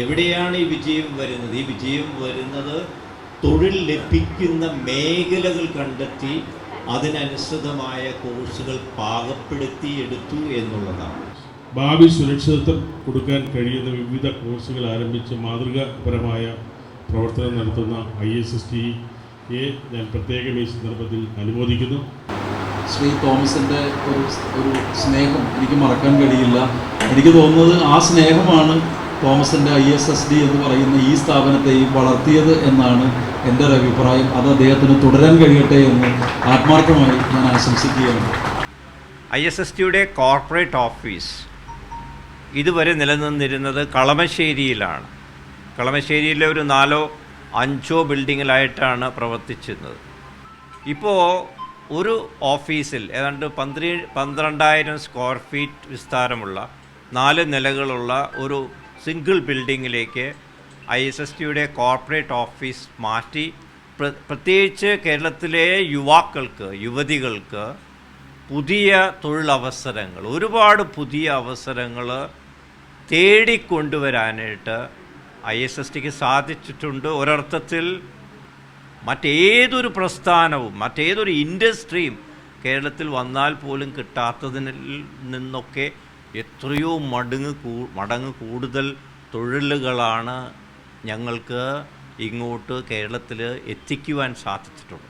എവിടെയാണ് ഈ വിജയം വരുന്നത്? ഈ വിജയം വരുന്നത് തൊഴിൽ ലഭിക്കുന്ന മേഖലകൾ കണ്ടെത്തി അതിനനുസൃതമായ കോഴ്സുകൾ പാകപ്പെടുത്തി എടുത്തു എന്നുള്ളതാണ്. ഭാവി സുരക്ഷിതത്വം കൊടുക്കാൻ കഴിയുന്ന വിവിധ കോഴ്സുകൾ ആരംഭിച്ച് മാതൃകാപരമായ പ്രവർത്തനം നടത്തുന്ന ഐ എസ് എസ് ടി ഞാൻ പ്രത്യേകം ഈ സന്ദർഭത്തിൽ അനുമോദിക്കുന്നു. ശ്രീ തോമസിന്റെ ഒരു ഒരു സ്നേഹം എനിക്ക് മറക്കാൻ കഴിയില്ല. എനിക്ക് തോന്നുന്നത് ആ സ്നേഹമാണ് തോമസിന്റെ ഐ എസ് എസ് ഡി എന്ന് പറയുന്ന ഈ സ്ഥാപനത്തെയും വളർത്തിയത് എന്നാണ് എന്റെ ഒരു അഭിപ്രായം. അത് അദ്ദേഹത്തിന് തുടരാൻ കഴിയട്ടെ എന്ന് ആത്മാർത്ഥമായി ഞാൻ ആശംസിക്കുകയാണ്. ഐ എസ് എസ് ടിയുടെ കോർപ്പറേറ്റ് ഓഫീസ് ഇതുവരെ നിലനിന്നിരുന്നത് കളമശ്ശേരിയിലാണ്. കളമശ്ശേരിയിലെ ഒരു നാലോ അഞ്ചോ ബിൽഡിങ്ങിലായിട്ടാണ് പ്രവർത്തിച്ചിരുന്നത്. ഇപ്പോൾ ഒരു ഓഫീസിൽ ഏതാണ്ട് പന്ത്രി പന്ത്രണ്ടായിരം സ്ക്വയർ ഫീറ്റ് വിസ്താരമുള്ള നാല് നിലകളുള്ള ഒരു സിംഗിൾ ബിൽഡിങ്ങിലേക്ക് ഐ എസ് എസ് ടിയുടെ കോർപ്പറേറ്റ് ഓഫീസ് മാറ്റി. പ്ര- പ്രത്യേകിച്ച് കേരളത്തിലെ യുവാക്കൾക്ക് യുവതികൾക്ക് പുതിയ തൊഴിലവസരങ്ങൾ ഒരുപാട് പുതിയ അവസരങ്ങൾ തേടിക്കൊണ്ടുവരാനായിട്ട് ഐ എസ് എസ് ടിക്ക് സാധിച്ചിട്ടുണ്ട്. ഒരർത്ഥത്തിൽ മറ്റേതൊരു പ്രസ്ഥാനവും മറ്റേതൊരു ഇൻഡസ്ട്രിയും കേരളത്തിൽ വന്നാൽ പോലും കിട്ടാത്തതിൽ നിന്നൊക്കെ എത്രയോ മടങ്ങ് മടങ്ങ് കൂടുതൽ തൊഴിലുകളാണ് ഞങ്ങൾക്ക് ഇങ്ങോട്ട് കേരളത്തിൽ എത്തിക്കുവാൻ സാധിച്ചിട്ടുള്ളത്.